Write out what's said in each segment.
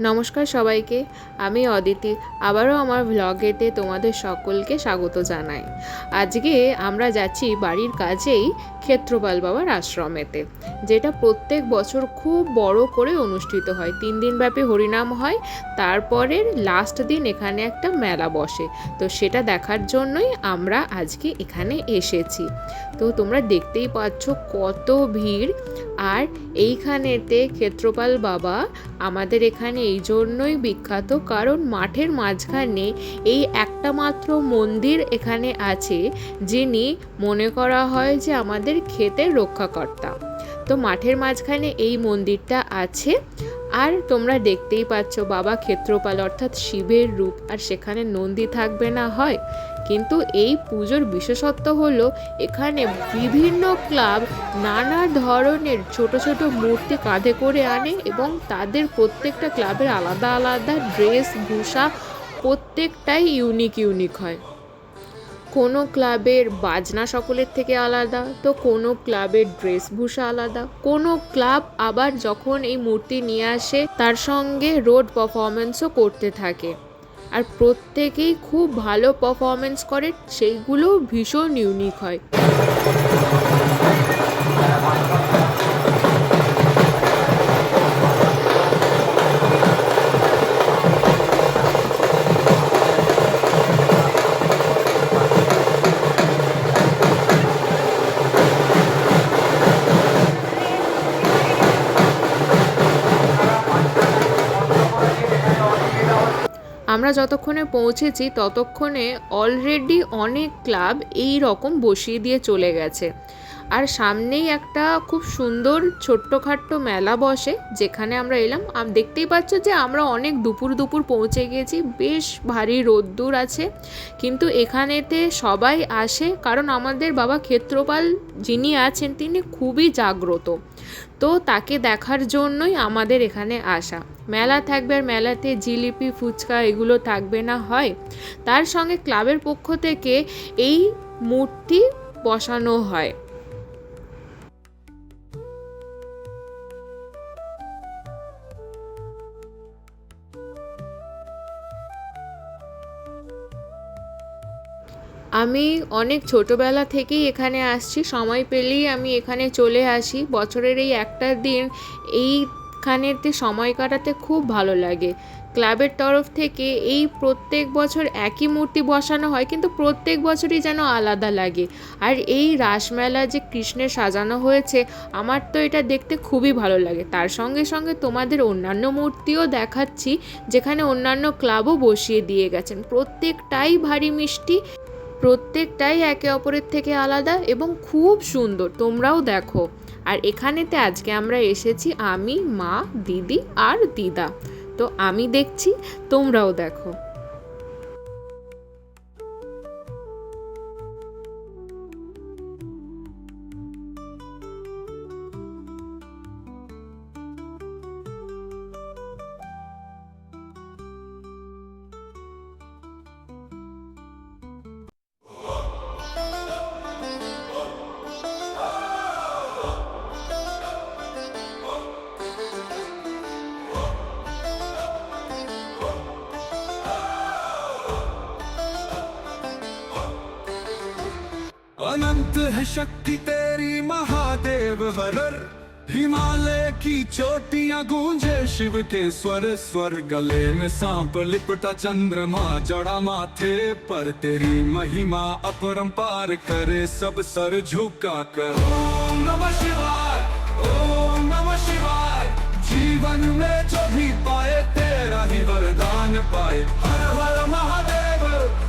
নমস্কার সবাইকে, আমি অদিতি। আবারও আমার ভ্লগেতে তোমাদের সকলকে স্বাগত জানাই। আজকে আমরা যাচ্ছি বাড়ির কাছেই ক্ষেত্রপাল বাবার আশ্রমেতে, যেটা প্রত্যেক বছর খুব বড় করে অনুষ্ঠিত হয়। তিন দিনব্যাপী হরিনাম হয়, তারপরের লাস্ট দিন এখানে একটা মেলা বসে। তো সেটা দেখার জন্যই আমরা আজকে এখানে এসেছি। তো তোমরা দেখতেই পাচ্ছ কত ভিড়। আর এইখানেতে ক্ষেত্রপাল বাবা আমাদের এখানে এই জন্যই বিখ্যাত, কারণ মাঠের মাঝখানে এই একটা মাত্র মন্দির এখানে আছে, যিনি মনে করা হয় যে আমাদের ক্ষেতের রক্ষাকর্তা। তো মাঠের মাঝখানে এই মন্দিরটা আছে। আর তোমরা দেখতেই পাচ্ছ বাবা ক্ষেত্রপাল অর্থাৎ শিবের রূপ। আর সেখানে নন্দী থাকবে না হয়। কিন্তু এই পুজোর বিশেষত্ব হলো, এখানে বিভিন্ন ক্লাব নানা ধরনের ছোট ছোট মূর্তি কাঁধে করে আনে এবং তাদের প্রত্যেকটা ক্লাবের আলাদা আলাদা ড্রেস ভূষা প্রত্যেকটাই ইউনিক ইউনিক হয়। কোনো ক্লাবের বাজনা সকলের থেকে আলাদা, তো কোনো ক্লাবের ড্রেসভূষা আলাদা। কোনো ক্লাব আবার যখন এই মূর্তি নিয়ে আসে, তার সঙ্গে রোড পারফরমেন্সও করতে থাকে। আর প্রত্যেকেই খুব ভালো পারফরমেন্স করে, সেইগুলো ভীষণ ইউনিক হয়। আমরা যতক্ষণে পৌঁছেছি, ততক্ষণে অলরেডি অনেক ক্লাব এই রকম বসিয়ে দিয়ে চলে গেছে। আর সামনেই একটা খুব সুন্দর ছোট্টখাট্ট মেলা বসে, যেখানে আমরা এলাম। দেখতেই পাচ্ছ যে আমরা অনেক দুপুর দুপুর পৌঁছে গেছি। বেশ ভারী রোদ্দুর আছে, কিন্তু এখানেতে সবাই আসে। কারণ আমাদের বাবা ক্ষেত্রপাল যিনি আছেন, তিনি খুবই জাগ্রত। তো তাকে দেখার জন্যই আমাদের এখানে আসা। মেলা থাকবে আর মেলাতে জিলিপি, ফুচকা এগুলো থাকবে না হয়। তার সঙ্গে ক্লাবের পক্ষ থেকে এই মূর্তি বসানো হয়। আমি অনেক ছোটোবেলা থেকেই এখানে আসছি, সময় পেলেই আমি এখানে চলে আসি। বছরের এই একটা দিন, এইখানেতে সময় কাটাতে খুব ভালো লাগে। ক্লাবের তরফ থেকে এই প্রত্যেক বছর একই মূর্তি বসানো হয়, কিন্তু প্রত্যেক বছরই যেন আলাদা লাগে। আর এই রাসমেলা যে কৃষ্ণের সাজানো হয়েছে, আমার তো এটা দেখতে খুবই ভালো লাগে। তার সঙ্গে সঙ্গে তোমাদের অন্যান্য মূর্তিও দেখাচ্ছি, যেখানে অন্যান্য ক্লাবও বসিয়ে দিয়ে গেছেন। প্রত্যেকটাই ভারী মিষ্টি। প্রত্যেকটাই একে অপরের থেকে আলাদা এবং খুব সুন্দর, তোমরাও দেখো। আর এখানেতে আজকে আমরা এসেছি আমি, মা, দিদি আর দিদা। তো আমি দেখছি, তোমরাও দেখো। अनंत है शक्ति तेरी महादेव हरर हिमालय की चोटियाँ गूंजे शिव के स्वर स्वर गले में सांप लिपटा चंद्रमा, जड़ा माथे पर तेरी महिमा अपरंपार करे, सब सर झुका कर। ओम नमः शिवाय, ओम नमः शिवाय, जीवन में जो भी पाए, तेरा ही वरदान पाए। हर हर महादेव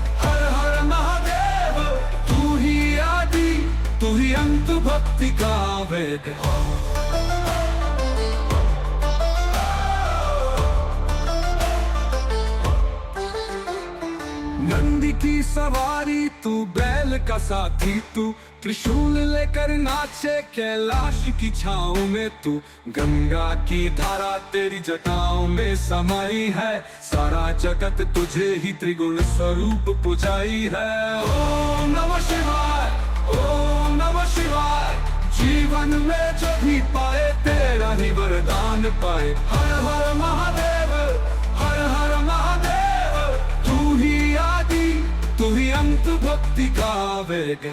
भक्ति का वेद नंदी की सवारी तू, बैल का साथी तू, त्रिशूल लेकर नाचे, कैलाश की छाओ में तू। गंगा की धारा तेरी जटाओं में समाई है। सारा जगत तुझे ही त्रिगुण स्वरूप पुजाई है। ओम नमः शिवाय, ओम पाए जीवन में जो भी पाए, तेरा ही वरदान पाए। हर हर महादेव, हर हर महादेव, तू ही आदि, तू ही अंत भक्ति का आवेग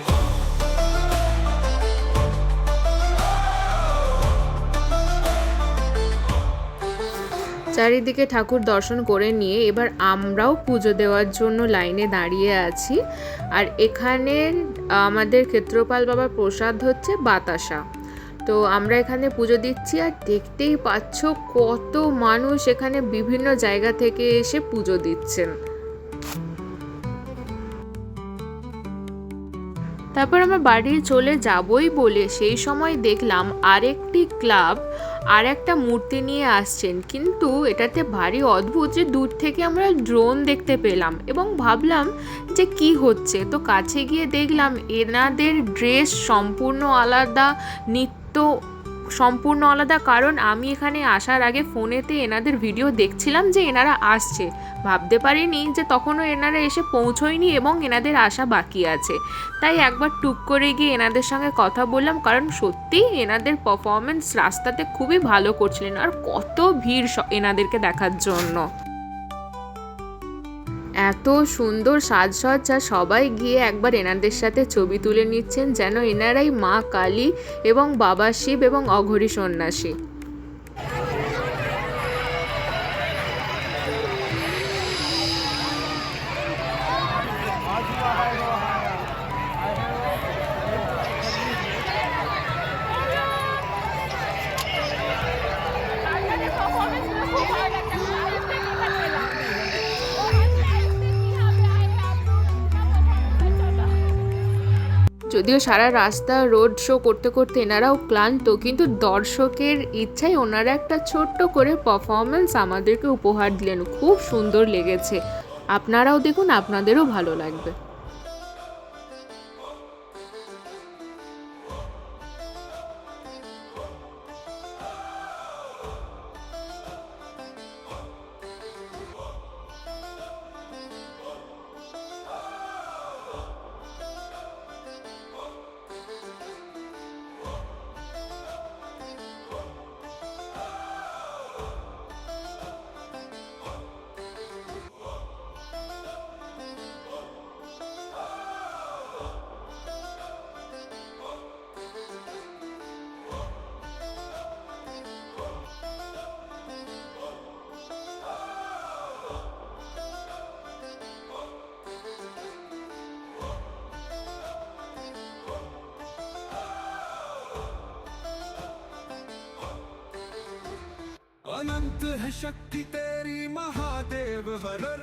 চারিদিকে ঠাকুর দর্শন করে নিয়ে এবার আমরাও পুজো দেওয়ার জন্য লাইনে দাঁড়িয়ে আছি। আর এখানে আমাদের ক্ষেত্রপাল বাবার প্রসাদ হচ্ছে বাতাসা। তো আমরা এখানে পুজো দিচ্ছি আর দেখতেই পাচ্ছ কত মানুষ এখানে বিভিন্ন জায়গা থেকে এসে পুজো দিচ্ছেন। তারপর আমরা বাড়ি চলে যাবই বলে সেই সময় দেখলাম আরেকটি ক্লাব আর একটা মূর্তি নিয়ে আসছেন। কিন্তু এটাতে ভারী অদ্ভুত যে দূর থেকে আমরা ড্রোন দেখতে পেলাম এবং ভাবলাম যে কি হচ্ছে। তো কাছে গিয়ে দেখলাম এনাদের ড্রেস সম্পূর্ণ আলাদা, নৃত্য সম্পূর্ণ আলাদা, কারণ আমি এখানে আসার আগে ফোনেতে এনাদের ভিডিও দেখছিলাম যে এনারা আসছে। ভাবতে পারিনি যে তখনও এনারা এসে পৌঁছয়নি এবং এনাদের আসা বাকি আছে। তাই একবার টুক করে গিয়ে এনাদের সঙ্গে কথা বললাম, কারণ সত্যি এনাদের পারফরমেন্স রাস্তাতে খুবই ভালো করছিলেন। আর কত ভিড় এনাদেরকে দেখার জন্য। এত সুন্দর সাজসজ্জা, সবাই গিয়ে একবার এনাদের সাথে ছবি তুলে নিচ্ছেন যেন এনারাই মা কালী এবং বাবা শিব এবং অঘরী সন্ন্যাসী। যদিও সারা রাস্তা রোড শো করতে করতে এনারাও ক্লান্ত, কিন্তু দর্শকের ইচ্ছায় ওনারা একটা ছোট্ট করে পারফরমেন্স আমাদেরকে উপহার দিলেন। খুব সুন্দর লেগেছে। আপনারাও দেখুন, আপনাদেরও ভালো লাগবে। है शक्ति तेरी महादेव हरर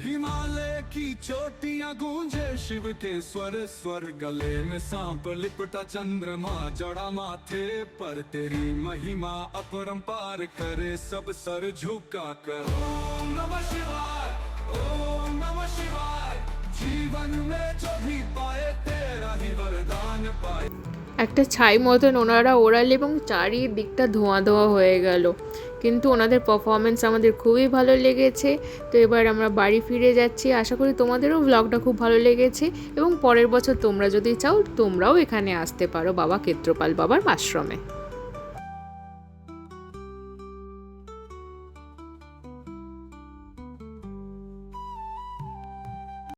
हिमालय की चोटियाँ गूंजे शिव के स्वर स्वर गले में सांप लिपटा चंद्रमा, जड़ा माथे पर तेरी महिमा अपरंपार करे, सब सर झुका कर। ओम नमः शिवाय, ओम नमः शिवाय, जीवन में जो भी पाए, तेरा ही वरदान पाए। একটা ছাই মতন ওনারা ওড়ালে এবং চারিদিকটা ধোঁয়া ধোঁয়া হয়ে গেল। কিন্তু ওনাদের পারফরমেন্স আমাদের খুবই ভালো লেগেছে। তো এবার আমরা বাড়ি ফিরে যাচ্ছি। আশা করি তোমাদেরও ব্লগটা খুব ভালো লেগেছে এবং পরের বছর তোমরা যদি চাও তোমরাও এখানে আসতে পারো বাবা ক্ষেত্রপাল বাবার আশ্রমে।